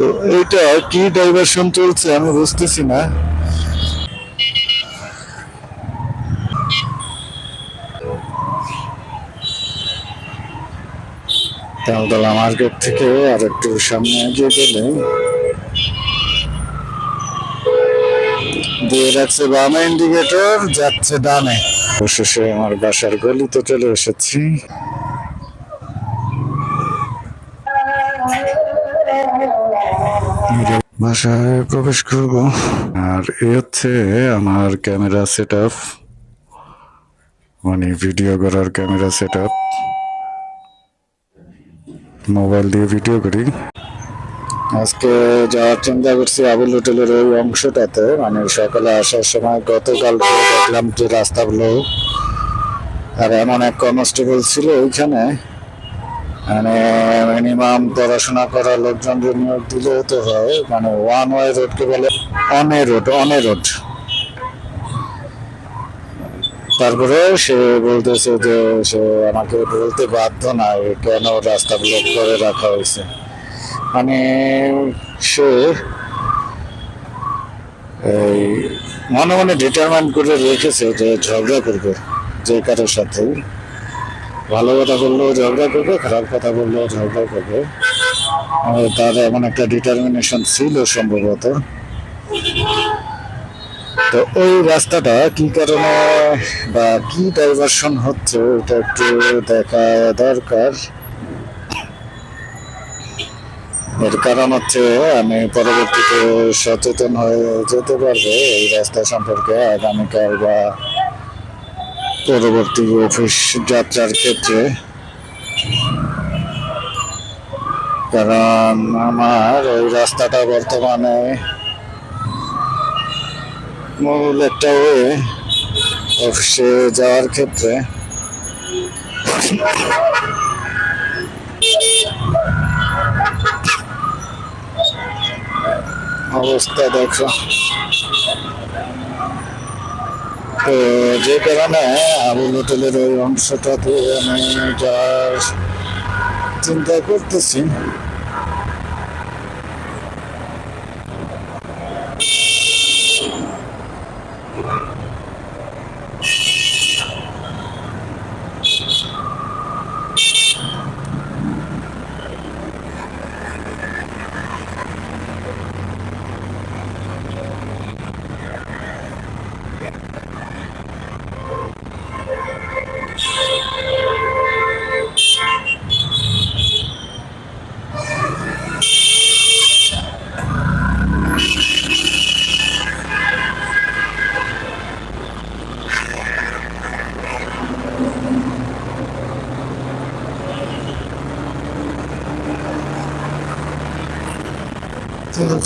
তো এইটা কি ডাইভারশন চলছে আমি বুঝতেছি না। তালতলা মার্কেট থেকে আর একটু সামনে এগিয়ে গেলে। দিয়ে রাখছে বামে ইন্ডিকেটর যাচ্ছে ডানে। অবশেষে আমার বাসার গলিতে চলে এসেছি। বাসায় প্রবেশ করব। আর এ হচ্ছে আমার ক্যামেরা সেট আপ মানে ভিডিও করার ক্যামেরা সেট আপ মোবাইল দিয়ে ভিডিও করি। আজকে যাওয়ার চিন্তা করছি আবুল হোটেলের ওই অংশটাতে। মানে সকালে আসার সময় গতকাল দেখলাম যে রাস্তাগুলো আর এমন এক কনস্টেবল ছিল ওইখানে। মানে মিনিমাম পড়াশোনা করা লোকজনদের নিয়োগ দিলে তো হয়। মানে ওয়ান ওয়ে রোডকে বলে অনে রোড অনে রোড তারপরে সে বলতেছে যে সে আমাকে বলতে বাধ্য না কেন রাস্তা ব্লক করে রাখা হয়েছে। মানে সে এই মনে মনে ডিটারমাইন করে রেখেছে যে ঝগড়া করবে যে কারোর সাথেই। ভালো কথা বললেও ঝগড়া করবে, খারাপ কথা বললেও ঝগড়া করবে। তার এমন একটা ডিটারমিনেশন ছিল সম্ভবত। তো ওই রাস্তাটা কি কারণে বা কি ডাইভারশন হচ্ছে ওটা একটু দেখা দরকার। এর কারণ হচ্ছে আমি পরবর্তীতে সচেতন হয়ে যেতে পারব এই রাস্তা সম্পর্কে আগামীকাল বা পরবর্তী অফিস যাত্রার ক্ষেত্রে কারণ আমার ওই রাস্তাটা বর্তমানে মূল একটা ওয়ে অফিসে যাওয়ার ক্ষেত্রে। অবস্থা দেখো। তো যে কারণে আবুল হোটেলের ওই অংশটাতে আমি চিন্তা করতেছি।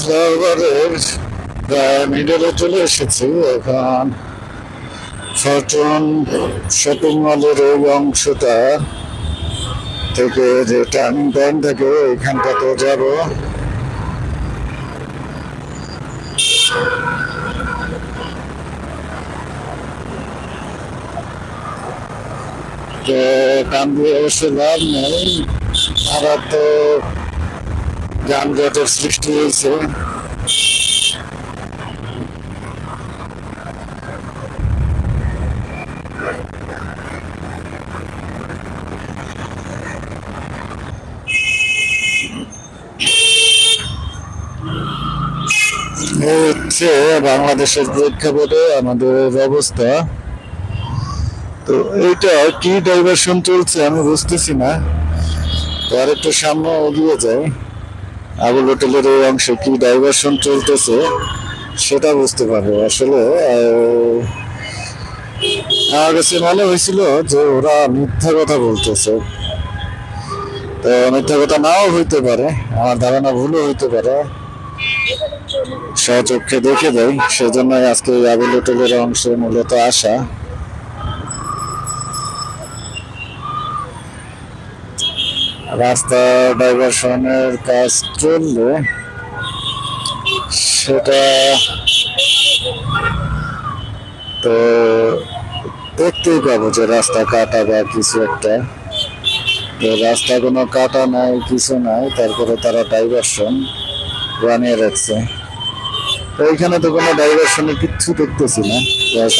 ফ্লাইওভারের প্রায় মিডলে চলে এসেছি, এখন ফটন শপিং মলের ওই অংশটা থেকে যে টার্নিং পয়েন্ট থেকে ওইখানটাতে যাব। টান দিয়ে অবশ্য লাভ নেই তারা তো যানজটের সৃষ্টি হয়েছে। হচ্ছে বাংলাদেশের প্রেক্ষাপটে আমাদের অবস্থা। তো এইটা কি ডাইভারশন চলছে আমি বুঝতেছি না। তো আর একটু সামনে এগিয়ে যাই। আবুল হোটেলের এই অংশে কি ডাইভারশন চলতেছে, সেটা বুঝতে পারব। আসলে আমার কাছে মনে হয়েছিল যে ওরা মিথ্যা কথা বলতেছে। তো মিথ্যা কথা নাও হইতে পারে, আমার ধারণা ভুলও হইতে পারে। সচক্ষে দেখে দেয় সেজন্য আজকে এই আবুল হোটেলের অংশে মূলত আসা। রাস্তা ডাইভারশনের কাজ চললে সেটা তো দেখতেই পাবো যে রাস্তা কাটা বা কিছু একটা। তো রাস্তা কোনো কাটা নাই, কিছু নাই, তারপরে তারা ডাইভারশন বানিয়ে রাখছে। তো এইখানে তো কোনো ডাইভারশনের কিচ্ছু দেখতেছি না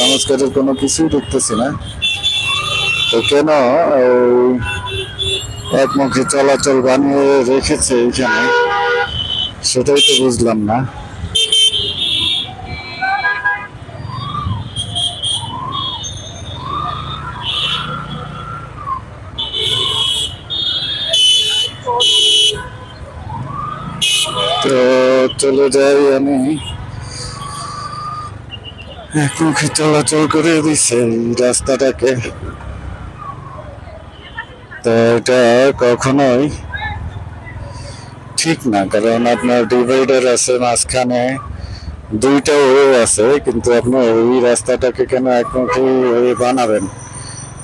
সংস্কারের কোনো কিছুই দেখতেছি না। তো কেন একমুখী চলাচল বানিয়ে রেখেছে এইখানে সেটাই তো বুঝলাম না। তো চলে যাই আমি। একমুখী চলাচল করে দিছে এই রাস্তাটাকে। তো এটা কখনোই ঠিক না, কারণ আপনার ডিভাইডার আছে মাঝখানে, দুইটা ওয়ে আছে, কিন্তু আপনি ওই রাস্তাটাকে কেন একমুখী ওয়ে বানাবেন?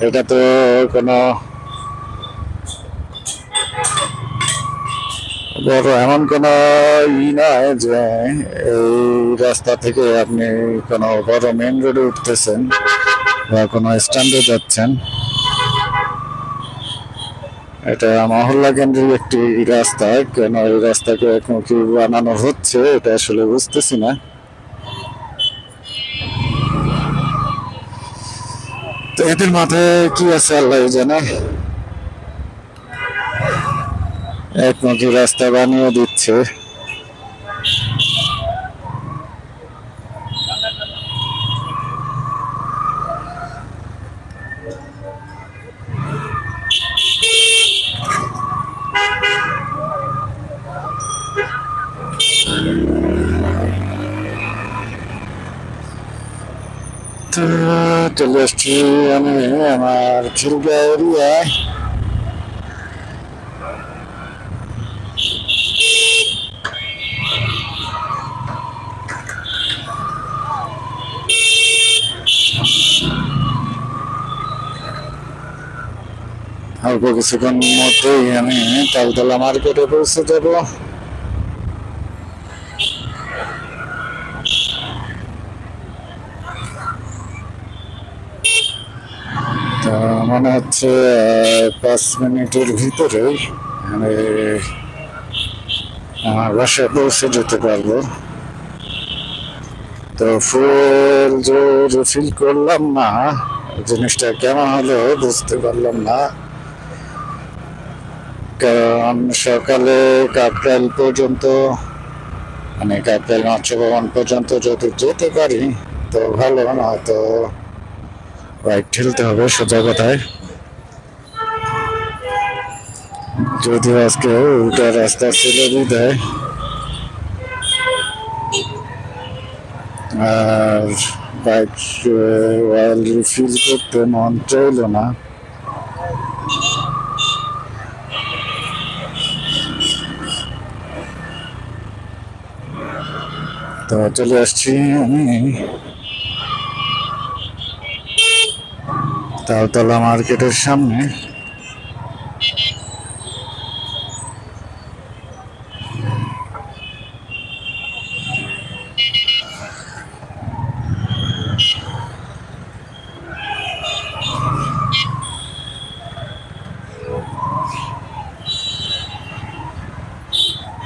এটা তো কোনো বড় এমন কোনো ই নয় যে এই রাস্তা থেকে আপনি কোনো বড় মেন রোডে উঠতেছেন বা কোনো স্ট্যান্ডে যাচ্ছেন। এটা মহল্লা কেন্দ্রিক একটি রাস্তা, কেন এই রাস্তাকে একমুখী বানানো হচ্ছে এটা আসলে বুঝতেছি না। তো এদের মাথায় কি আছে আল্লাহ জানে। একমুখী রাস্তা বানিয়ে দিচ্ছে তো চলে আসছি আমি আমার খিলগা এরিয়ায় অল্প কিছুক্ষণ মধ্যেই আমি তালতলা মার্কেটে পৌঁছে যাব তো মনে হচ্ছে পাঁচ মিনিটের ভিতরেই আমি আমার বাসায় পৌঁছে যেতে পারব। তো ফুল জোর ফিল করলাম না, জিনিসটা কেমন হলো বুঝতে পারলাম না। কারণ সকালে কাকরাইল পর্যন্ত মানে কাকরাইল মৎস্য ভবন পর্যন্ত যদি যেতে পারি, তো ভালো নয়তো বাইক ঠেলতে হবে, সোজা কথায়। যদিও আজকে উল্টা রাস্তা ছিল দেয় আর বাইক অয়েল রিফিল করতে মন চাইল না। তো চলে আসছি আমি। তালতলা মার্কেটের সামনে।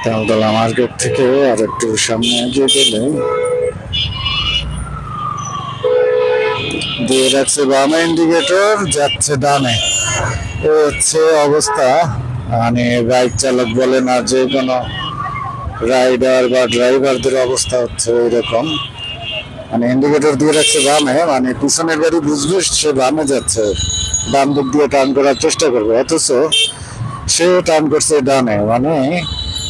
তালতলা মার্কেট থেকে আর একটু সামনে এগিয়ে গেলে দিয়ে রাখছে বামে ইন্ডিকেটর যাচ্ছে ডানে। হচ্ছে অবস্থা। মানে বাইক চালক বলে না যে কোনো রাইডার বা ড্রাইভারদের অবস্থা হচ্ছে এরকম মানে ইন্ডিকেটর দিয়ে রাখছে বামে মানে পিছনের গাড়ি বুঝবে সে বামে যাচ্ছে। ডান দিক দিয়ে টার্ন করার চেষ্টা করবে, অথচ সেও টার্ন করছে ডানে। মানে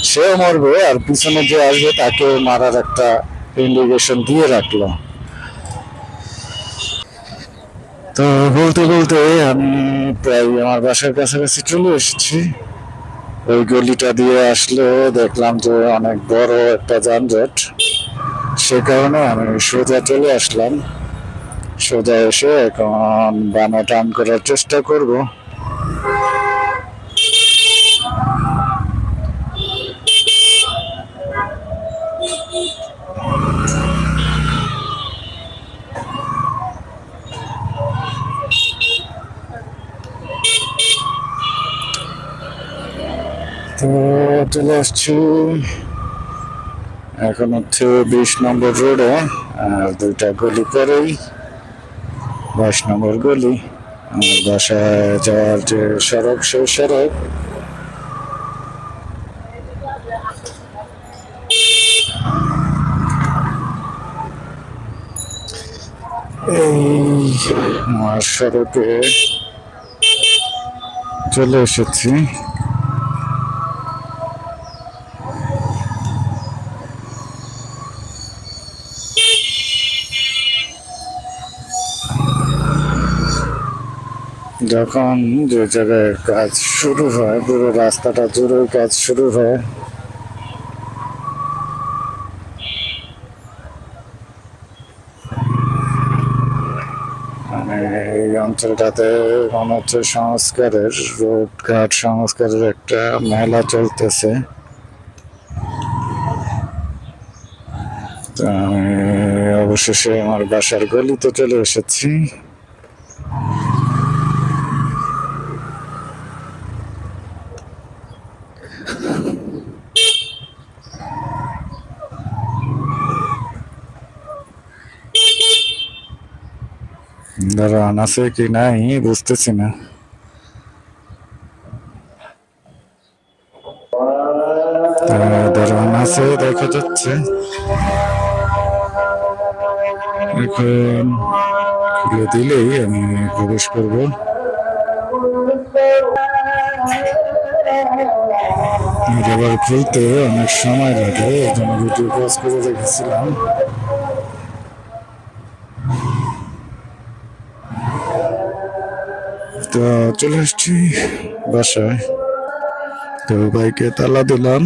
সেও মরবে আর পিছনে যে আসবে তাকে মারার একটা ইন্ডিকেশন দিয়ে রাখল। তো বলতে বলতে আমি প্রায় আমার বাসার কাছাকাছি চলে এসেছি। ওই গলিটা দিয়ে আসলে, দেখলাম যে অনেক বড় একটা যানজট। সে কারণে আমি সোজা চলে আসলাম। সোজা এসে এখন বানা টান করার চেষ্টা করব। তো চলে আসছি এখন হচ্ছে বিশ নম্বর রোডে আর দুইটা গলি পরেই বাইশ নম্বর গলি, আমার বাসায় যাওয়ার যে সড়ক, সেই সড়ক। এই আমার সড়কে চলে এসেছি। যখন যে জায়গায় কাজ শুরু হয়, পুরো রাস্তাটা জুড়ে কাজ শুরু হয়। মানে এই অঞ্চলটাতে মনে হচ্ছে সংস্কারের, রোড ঘাট সংস্কারের একটা মেলা চলতেছে। অবশেষে আমার বাসার গলিতে চলে এসেছি। দাঁড়ান আছে কি নাই বুঝতেছি না আছে দেখা যাচ্ছে এখন খুলে দিলেই আমি প্রবেশ করব আবার খুলতে অনেক সময় লাগে ভিডিও পজ করে রেখেছিলাম তো চলে এসছি বাসায়। তো বাইকে তালা দিলাম।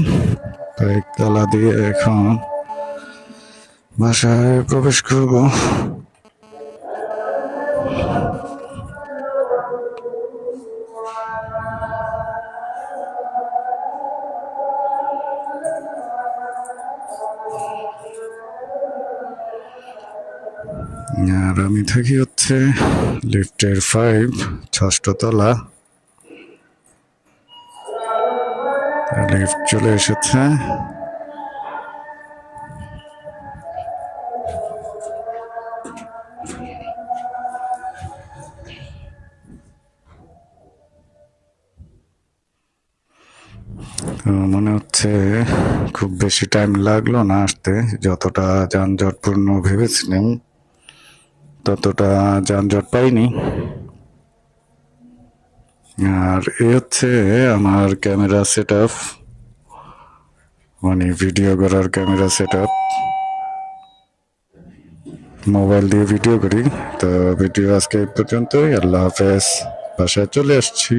বাইক তালা দিয়ে এখন বাসায় প্রবেশ করব। আর আমি থাকি হচ্ছে লিফটের ফাইভ ষষ্ঠ তলা। লিফট চলে এসেছে। মনে হচ্ছে খুব বেশি টাইম লাগল না আসতে, যতটা যানজটপূর্ণ ভেবেছিলাম। ততটা যানজট পাইনি। আর এ হচ্ছে আমার ক্যামেরা সেট মানে ভিডিও করার ক্যামেরা সেট মোবাইল দিয়ে ভিডিও করি। তো ভিডিও আজকে এই পর্যন্তই। আল্লাহ হাফেজ। বাসায় চলে আসছি।